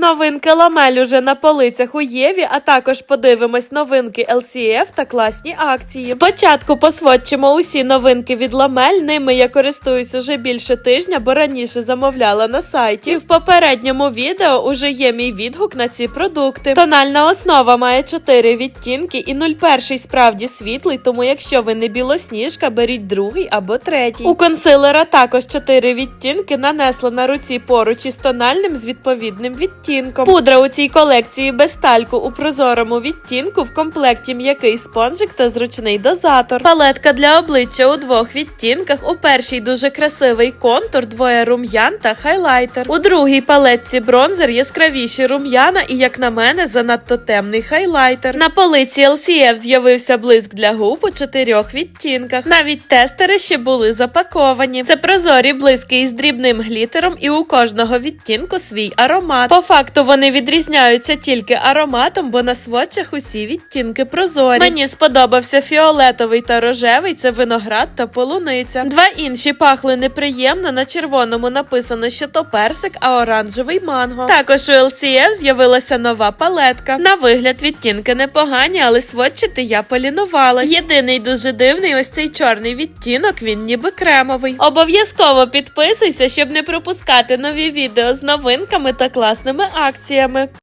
Новинки ламель уже на полицях у Єві, а також подивимось новинки LCF та класні акції. Спочатку посводчимо усі новинки від ламель. Ними я користуюсь уже більше тижня, бо раніше замовляла на сайті. І в попередньому відео уже є мій відгук на ці продукти. Тональна основа має 4 відтінки і 01 справді світлий, тому якщо ви не білосніжка, беріть другий або третій. У консилера також 4 відтінки нанесла на руці поруч із тональним з відповідним відтінком. Пудра у цій колекції без тальку у прозорому відтінку в комплекті м'який спонжик та зручний дозатор. Палетка для обличчя у двох відтінках. У першій дуже красивий контур, двоє рум'ян та хайлайтер. У другій палетці бронзер яскравіші рум'яна і, як на мене, занадто темний хайлайтер. На полиці LCF з'явився блиск для губ у чотирьох відтінках. Навіть тестери ще були запаковані. Це прозорі блиски із дрібним глітером, і у кожного відтінку свій аромат. По факту вони відрізняються тільки ароматом, бо на сводчах усі відтінки прозорі. Мені сподобався фіолетовий та рожевий, це виноград та полуниця. Два інші пахли неприємно. На червоному написано, що то персик, а оранжевий манго. Також у LCF з'явилася нова палетка. На вигляд відтінки непогані, але сводчити я полінувалась. Єдиний дуже дивний ось цей чорний відтінок, він ніби кремовий. Обов'язково підписуйся, щоб не пропускати нові відео з новинками та класними акціями.